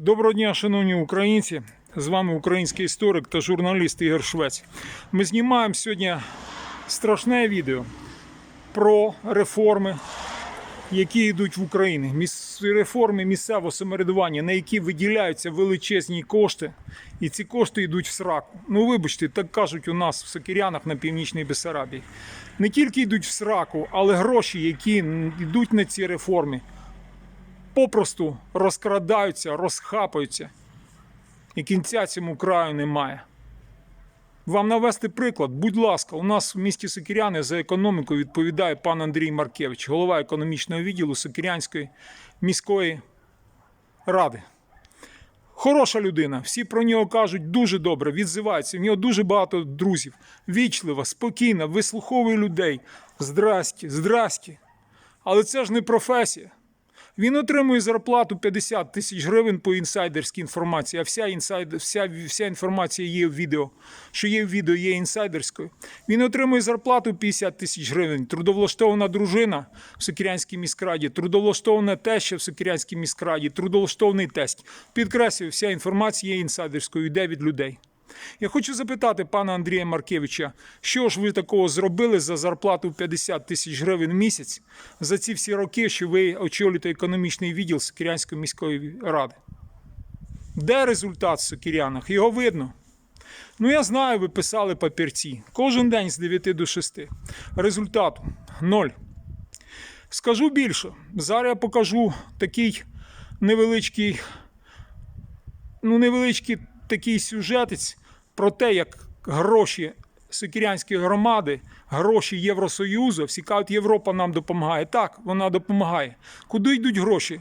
Доброго дня, шановні українці. З вами український історик та журналіст Ігор Швець. Ми знімаємо сьогодні страшне відео про реформи, які йдуть в Україні. Реформи місцевого самоврядування, на які виділяються величезні кошти, і ці кошти йдуть в сраку. Ну, вибачте, так кажуть у нас в Сокирянах на північній Бесарабії. Не тільки йдуть в сраку, але гроші, які йдуть на ці реформи, попросту розкрадаються, розхапаються. І кінця цьому краю немає. Вам навести приклад, будь ласка, у нас в місті Сокиряни за економіку відповідає пан Андрій Маркевич, голова економічного відділу Сокирянської міської ради. Хороша людина, всі про нього кажуть дуже добре, відзиваються. В нього дуже багато друзів. Вічлива, спокійна, вислуховує людей. Здрасті, здрасті. Але це ж не професія. Він отримує зарплату 50 тисяч гривень по інсайдерській інформації, а вся, інсайд... вся, вся інформація є в відео. Що є в відео, є інсайдерською. Він отримує зарплату 50 тисяч гривень. Трудовлаштована дружина в Сокирянській міськраді, трудовлаштована теща в Сокирянській міськраді, трудовлаштований тесть. Підкреслюю, вся інформація є інсайдерською, йде від людей. Я хочу запитати пана Андрія Маркевича, що ж ви такого зробили за зарплату 50 тисяч гривень в місяць за ці всі роки, що ви очолюєте економічний відділ Сокирянської міської ради? Де результат в Сокирянах? Його видно. Ну, я знаю, ви писали папірці. Кожен день з 9 до 6. Результату ноль. Скажу більше. Зараз я покажу такий невеличкий ну, невеличкий такий сюжетець про те, як гроші Сокирянської громади, гроші Євросоюзу, всі кажуть, Європа нам допомагає. Так, вона допомагає. Куди йдуть гроші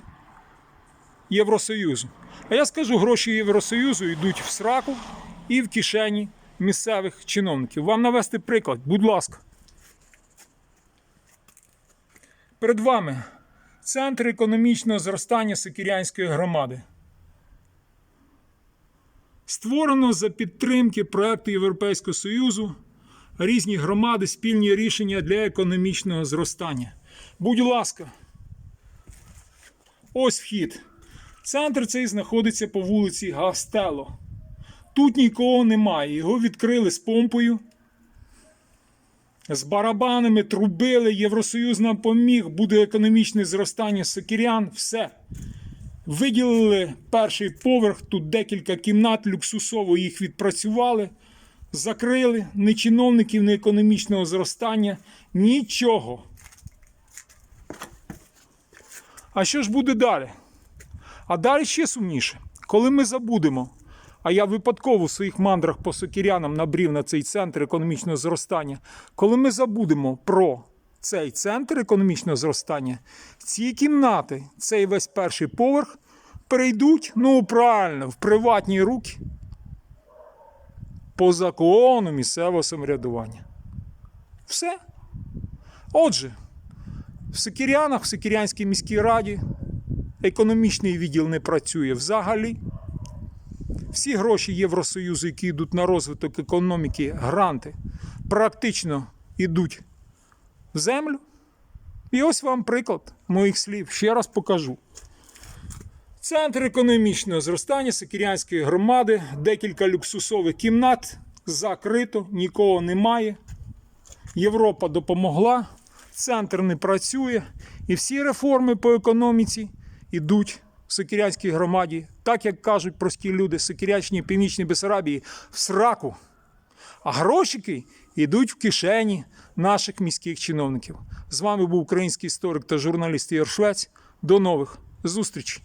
Євросоюзу? А я скажу, гроші Євросоюзу йдуть в сраку і в кишені місцевих чиновників. Вам навести приклад, будь ласка. Перед вами центр економічного зростання Сокирянської громади. Створено за підтримки проекту Європейського Союзу різні громади, спільні рішення для економічного зростання. Будь ласка, ось вхід. Центр цей знаходиться по вулиці Гастело. Тут нікого немає. Його відкрили з помпою. З барабанами трубили, Євросоюз нам поміг, буде економічне зростання сокирян, все. Виділили перший поверх, тут декілька кімнат, люксусово їх відпрацювали, закрили, ні чиновників, ні економічного зростання, нічого. А що ж буде далі? А далі ще сумніше, коли ми забудемо. А я випадково в своїх мандрах по сокірянам набрів на цей центр економічного зростання. Коли ми забудемо про цей центр економічного зростання, ці кімнати, цей весь перший поверх перейдуть, ну правильно, в приватні руки по закону місцевого самоврядування. Все. Отже, в Сокирянах, в Сокирянській міській раді економічний відділ не працює взагалі. Всі гроші Євросоюзу, які йдуть на розвиток економіки, гранти, практично йдуть землю. І ось вам приклад моїх слів. Ще раз покажу. Центр економічного зростання Сокирянської громади, декілька люксусових кімнат, закрито, нікого немає. Європа допомогла, центр не працює, і всі реформи по економіці йдуть в Сокирянській громаді, так як кажуть прості люди, Сокирячні Північній Бесарабії, в сраку. А грошики йдуть в кишені наших міських чиновників. З вами був український історик та журналіст Ігор Швець. До нових зустрічей!